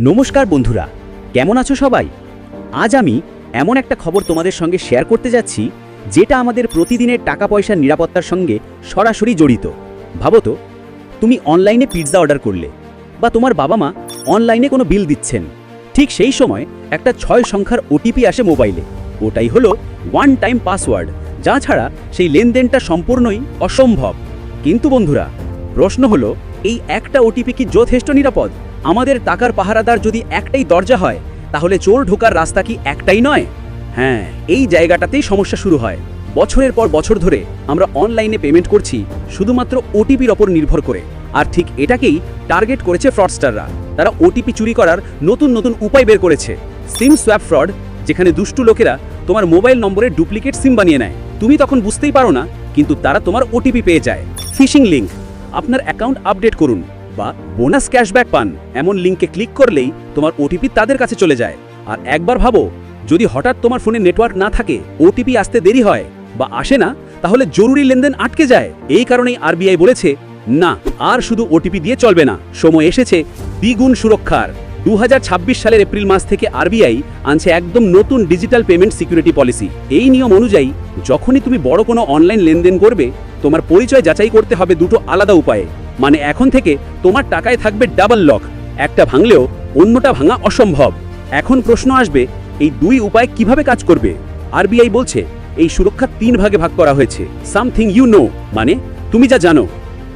নমস্কার বন্ধুরা, কেমন আছো সবাই? আজ আমি এমন একটা খবর তোমাদের সঙ্গে শেয়ার করতে যাচ্ছি, যেটা আমাদের প্রতিদিনের টাকা পয়সার নিরাপত্তার সঙ্গে সরাসরি জড়িত। ভাবো তো, তুমি অনলাইনে পিৎজা অর্ডার করলে, বা তোমার বাবা মা অনলাইনে কোনো বিল দিচ্ছেন। ঠিক সেই সময় একটা ছয় সংখ্যার ওটিপি আসে মোবাইলে ওটাই হলো ওয়ান টাইম পাসওয়ার্ড যা ছাড়া সেই লেনদেনটা সম্পূর্ণই অসম্ভব। কিন্তু বন্ধুরা, প্রশ্ন হলো, এই একটা ওটিপি কি যথেষ্ট নিরাপদ? আমাদের টাকার পাহারাদার যদি একটাই দরজা হয়, তাহলে চোর ঢোকার রাস্তা কি একটাই নয়? হ্যাঁ এই জায়গাটাতেই সমস্যা শুরু হয়। বছরের পর বছর ধরে আমরা অনলাইনে পেমেন্ট করছি, শুধুমাত্র ওটিপির ওপর নির্ভর করে। আর ঠিক এটাকেই টার্গেট করেছে ফ্রডস্টাররা। তারা ওটিপি চুরি করার নতুন নতুন উপায় বের করেছে। সিম সোয়াপ ফ্রড, যেখানে দুষ্টু লোকেরা তোমার মোবাইল নম্বরে ডুপ্লিকেট সিম বানিয়ে নেয়। তুমি তখন বুঝতেই পারো না, কিন্তু তারা তোমার ওটিপি পেয়ে যায়। ফিশিং লিঙ্ক আপনার অ্যাকাউন্ট আপডেট করুন। বা বোনাস ক্যাশব্যাক পান, এমন লিঙ্কে ক্লিক করলেই তোমার ওটিপি তাদের কাছে চলে যায়। আর একবার ভাবো, যদি হঠাৎ তোমার ফোনে নেটওয়ার্ক না থাকে ওটিপি আসতে দেরি হয় বা আসে না, তাহলে জরুরি লেনদেন আটকে যায়। এই কারণেই আরবিআই বলেছে, না, আর শুধু ওটিপি দিয়ে চলবে না। সময় এসেছে দ্বিগুণ সুরক্ষার। দু হাজার ছাব্বিশ সালের এপ্রিল মাস থেকে আরবিআই আনছে একদম নতুন ডিজিটাল পেমেন্ট সিকিউরিটি পলিসি এই নিয়ম অনুযায়ী, যখনই তুমি বড় কোনো অনলাইন লেনদেন করবে, তোমার পরিচয় যাচাই করতে হবে দুটো আলাদা উপায়ে। মানে এখন থেকে তোমার টাকায় থাকবে ডাবল লক একটা ভাঙলেও অন্যটা ভাঙা অসম্ভব। এখন প্রশ্ন আসবে, এই দুই উপায় কীভাবে কাজ করবে? আরবিআই বলছে, এই সুরক্ষা তিন ভাগে ভাগ করা হয়েছে। সামথিং ইউ নো মানে তুমি যা জানো।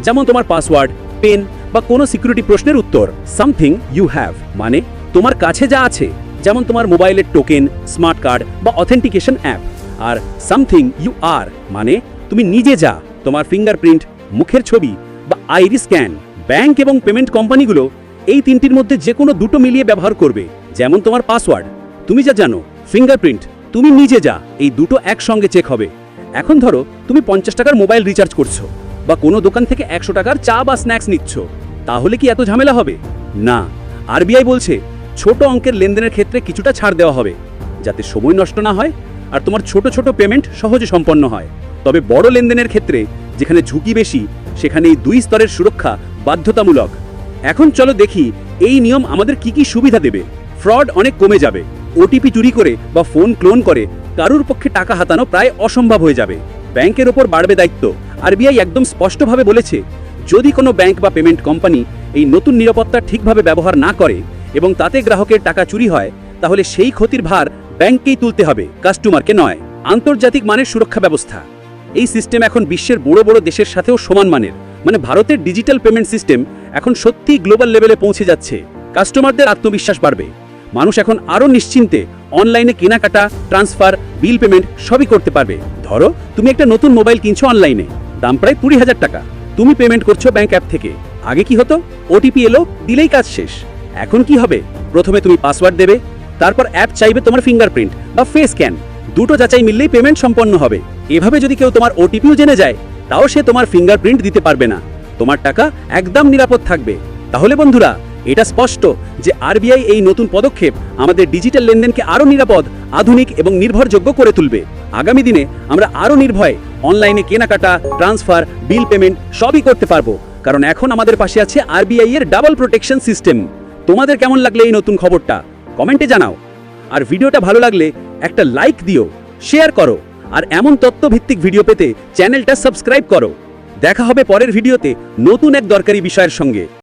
যেমন তোমার পাসওয়ার্ড, পেন বা কোনো সিকিউরিটি প্রশ্নের উত্তর, সামথিং ইউ হ্যাভ মানে তোমার কাছে যা আছে। যেমন তোমার মোবাইলের টোকেন, স্মার্ট কার্ড বা অথেন্টিকেশন অ্যাপ। আর সামথিং ইউ আর মানে তুমি নিজে যা, তোমার ফিঙ্গারপ্রিন্ট, মুখের ছবি বা আইরি স্ক্যান, ব্যাংক এবং পেমেন্ট কোম্পানিগুলো এই তিনটির মধ্যে যে কোনো দুটো মিলিয়ে ব্যবহার করবে, যেমন তোমার পাসওয়ার্ড। তুমি যা জানো, ফিঙ্গারপ্রিন্ট, তুমি নিজে যা, এই দুটো একসঙ্গে চেক হবে। এখন ধরো, তুমি পঞ্চাশ টাকার মোবাইল রিচার্জ করছ, বা কোনো দোকান থেকে একশো টাকার চা বা স্ন্যাক্স নিচ্ছ, তাহলে কি এত ঝামেলা হবে? না। আরবিআই বলছে, ছোট অঙ্কের লেনদেনের ক্ষেত্রে কিছুটা ছাড় দেওয়া হবে, যাতে সময় নষ্ট না হয় আর তোমার ছোট ছোট পেমেন্ট সহজে সম্পন্ন হয়। তবে বড় লেনদেনের ক্ষেত্রে যেখানে ঝুঁকি বেশি সেখানে এই দুই স্তরের সুরক্ষা বাধ্যতামূলক। এখন চলো দেখি এই নিয়ম আমাদের কি কি সুবিধা দেবে। ফ্রড অনেক কমে যাবে, ওটিপি চুরি করে বা ফোন ক্লোন করে কারুর পক্ষে টাকা হাতানো প্রায় অসম্ভব হয়ে যাবে। ব্যাংকের ওপর বাড়বে দায়িত্ব। আরবিআই একদম স্পষ্টভাবে বলেছে, যদি কোনো ব্যাংক বা পেমেন্ট কোম্পানি এই নতুন নিরাপত্তা ঠিকভাবে ব্যবহার না করে এবং তাতে গ্রাহকের টাকা চুরি হয়, তাহলে সেই ক্ষতির ভার ব্যাংককেই তুলতে হবে, কাস্টমারকে নয়। আন্তর্জাতিক মানের সুরক্ষা ব্যবস্থা। এই সিস্টেম এখন বিশ্বের বড় বড় দেশের সাথেও সমান মানের। মানে ভারতের ডিজিটাল পেমেন্ট সিস্টেম এখন সত্যিই গ্লোবাল লেভেলে পৌঁছে যাচ্ছে। কাস্টমারদের আত্মবিশ্বাস বাড়বে। মানুষ এখন আরও নিশ্চিন্তে অনলাইনে কেনাকাটা ট্রান্সফার বিল পেমেন্ট সবই করতে পারবে। ধরো, তুমি একটা নতুন মোবাইল কিনছো অনলাইনে দাম প্রায় কুড়ি হাজার টাকা। তুমি পেমেন্ট করছ ব্যাঙ্ক অ্যাপ থেকে। আগে কি হতো? ওটিপি এলো, দিলেই কাজ শেষ। এখন কি হবে? প্রথমে তুমি পাসওয়ার্ড দেবে, তারপর অ্যাপ চাইবে তোমার ফিঙ্গারপ্রিন্ট বা ফেস স্ক্যান দুটো যাচাই মিললেই পেমেন্ট সম্পন্ন হবে। এভাবে যদি কেউ তোমার ওটিপিও জেনে যায়, তাও সে তোমার ফিঙ্গারপ্রিন্ট দিতে পারবে না। তোমার টাকা একদম নিরাপদ থাকবে। তাহলে বন্ধুরা, এটা স্পষ্ট যে আরবিআই এই নতুন পদক্ষেপ আমাদের ডিজিটাল লেনদেনকে আরও নিরাপদ, আধুনিক এবং নির্ভরযোগ্য করে তুলবে। আগামী দিনে আমরা আরও নির্ভয়ে অনলাইনে কেনাকাটা, ট্রান্সফার, বিল পেমেন্ট সবই করতে পারব। কারণ এখন আমাদের পাশে আছে আরবিআই এর ডাবল প্রোটেকশন সিস্টেম। তোমাদের কেমন লাগলে এই নতুন খবরটা? কমেন্টে জানাও। আর ভিডিওটা ভালো লাগলে একটা লাইক দিও, শেয়ার করো। আর এমন তত্ত্বভিত্তিক ভিডিও পেতে চ্যানেলটা সাবস্ক্রাইব করো। দেখা হবে পরের ভিডিওতে নতুন এক দরকারি বিষয়ের সঙ্গে।